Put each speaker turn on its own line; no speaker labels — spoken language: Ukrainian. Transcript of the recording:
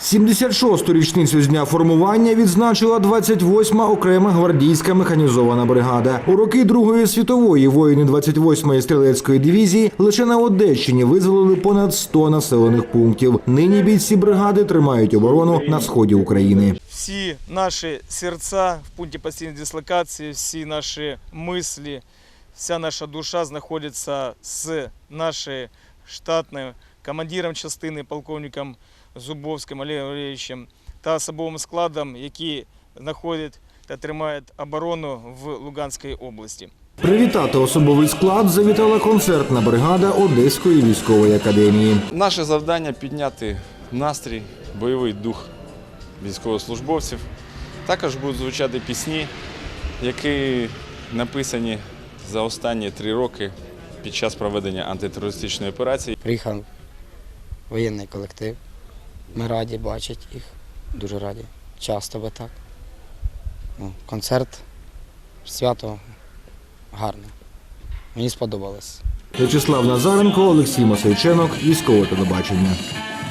76-ту річницю з дня формування відзначила 28-ма окрема гвардійська механізована бригада. У роки Другої світової воїни 28-ї стрілецької дивізії лише на Одещині визволили понад 100 населених пунктів. Нині бійці бригади тримають оборону на сході України.
всі наші серця в пункті постійної дислокації, всі наші мислі, вся наша душа знаходиться з нашою штатною командиром частини, полковником Зубовським Олегом Валерійовичем та особовим складом, які знаходять та тримають оборону в Луганській області.
Привітати особовий склад завітала концертна бригада Одеської військової академії.
Наше завдання підняти настрій, бойовий дух військовослужбовців. Також будуть звучати пісні, які написані за останні три роки під час проведення антитерористичної операції.
Приїхав воєнний колектив. Ми раді бачити їх, дуже раді. Часто би так. Ну, концерт, свято гарне. Мені сподобалось.
В'ячеслав Назаренко, Олексій Масейченок, військове телебачення.